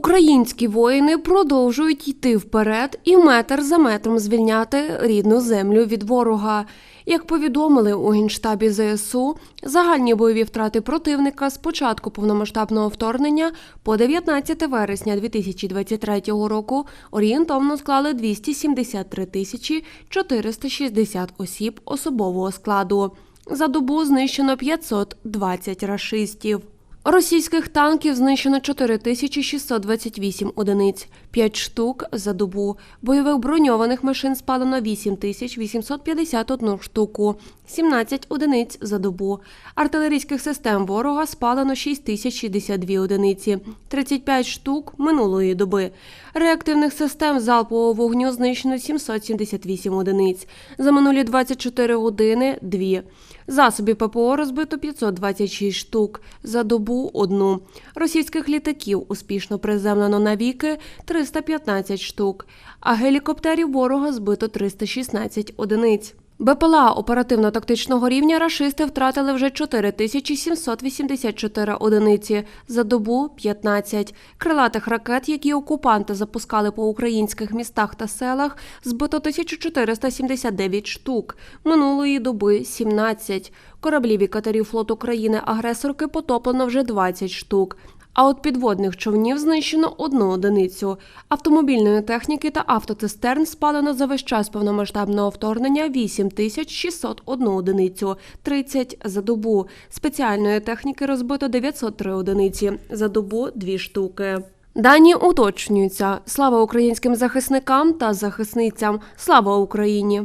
Українські воїни продовжують йти вперед і метр за метром звільняти рідну землю від ворога. Як повідомили у генштабі ЗСУ, загальні бойові втрати противника з початку повномасштабного вторгнення по 19 вересня 2023 року орієнтовно склали 273 тисячі 460 осіб особового складу. За добу знищено 520 рашистів. Російських танків знищено 4628 одиниць, 5 штук за добу. Бойових броньованих машин спалено 8851 штуку, 17 одиниць за добу. Артилерійських систем ворога спалено 6062 одиниці, 35 штук минулої доби. Реактивних систем залпового вогню знищено 778 одиниць. За минулі 24 години – 2. Засобів ППО розбито 526 штук, за добу – одну. Російських літаків успішно приземлено навіки 315 штук, а гелікоптерів ворога збито 316 одиниць. БПЛА оперативно-тактичного рівня рашисти втратили вже 4784 одиниці, за добу – 15. Крилатих ракет, які окупанти запускали по українських містах та селах, збито 1479 штук, минулої доби – 17. Кораблів і катерів флоту країни-агресорки потоплено вже 20 штук. А от підводних човнів знищено одну одиницю. Автомобільної техніки та автоцистерн спалено за весь час повномасштабного вторгнення 8601 одиницю, 30 за добу. Спеціальної техніки розбито 903 одиниці, за добу – 2 штуки. Дані уточнюються. Слава українським захисникам та захисницям. Слава Україні!